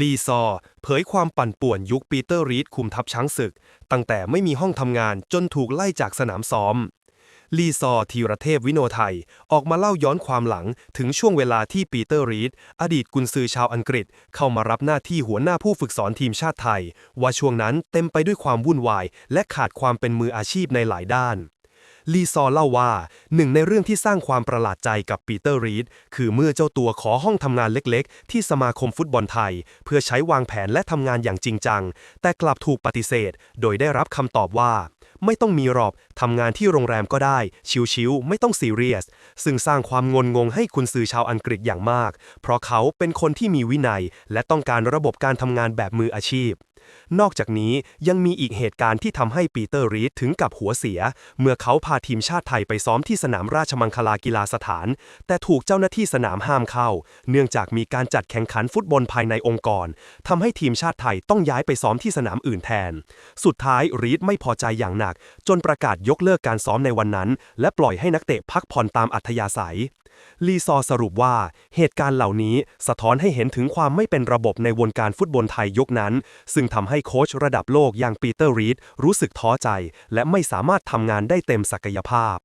ลีซอ เผยความปั่นป่วนยุคปีเตอร์รีดคุมทัพช้างศึก ตั้งแต่ไม่มีห้องทำงานจนถูกไล่จากสนามซ้อม ลีซอธีรเทพวิโนไทย ออกมาเล่าย้อนความหลังถึงช่วงเวลาที่ปีเตอร์รีดอดีตกุนซือชาวอังกฤษ เข้ามารับหน้าที่หัวหน้าผู้ฝึกสอนทีมชาติไทย ว่าช่วงนั้นเต็มไปด้วยความวุ่นวาย และขาดความเป็นมืออาชีพในหลายด้าน ลีซอเล่าว่าหนึ่งในเรื่องที่สร้างความประหลาดใจกับปีเตอร์รีดคือเมื่อเจ้าตัวขอห้องทำงานเล็กๆ ที่สมาคมฟุตบอลไทย เพื่อใช้วางแผนและทำงานอย่างจริงจัง แต่กลับถูกปฏิเสธ โดยได้รับคำตอบว่า ไม่ต้องมีรอกทำงานที่โรงแรมก็ได้ ชิวๆไม่ต้องซีเรียส ซึ่งสร้างความงนงงให้คุณสื่อชาวอังกฤษอย่างมาก เพราะเขาเป็นคนที่มีวินัย และต้องการระบบการทำงานแบบมืออาชีพ นอกจากนี้ยังมีอีกเหตุการณ์ที่ทำให้ปีเตอร์รีดถึงกับหัวเสีย เมื่อเขาพาทีมชาติไทยไปซ้อมที่สนามราชมังคลากีฬาสถาน แต่ถูกเจ้าหน้าที่สนามห้ามเข้า เนื่องจากมีการจัดแข่งขันฟุตบอลภายในองค์กรทำให้ทีมชาติไทยต้องย้ายไปซ้อมที่สนามอื่นแทน สุดท้ายรีดไม่พอใจอย่างหนัก จนประกาศยกเลิกการซ้อมในวันนั้น และปล่อยให้นักเตะพักผ่อนตามอัธยาศัย ลีซอสรุปว่าเหตุการณ์เหล่านี้สะท้อนให้เห็นถึงความไม่เป็นระบบในวงการฟุตบอลไทยยุคนั้น ซึ่งทำให้โค้ชระดับโลกอย่างปีเตอร์รีดรู้สึกท้อใจ และไม่สามารถทำงานได้เต็มศักยภาพ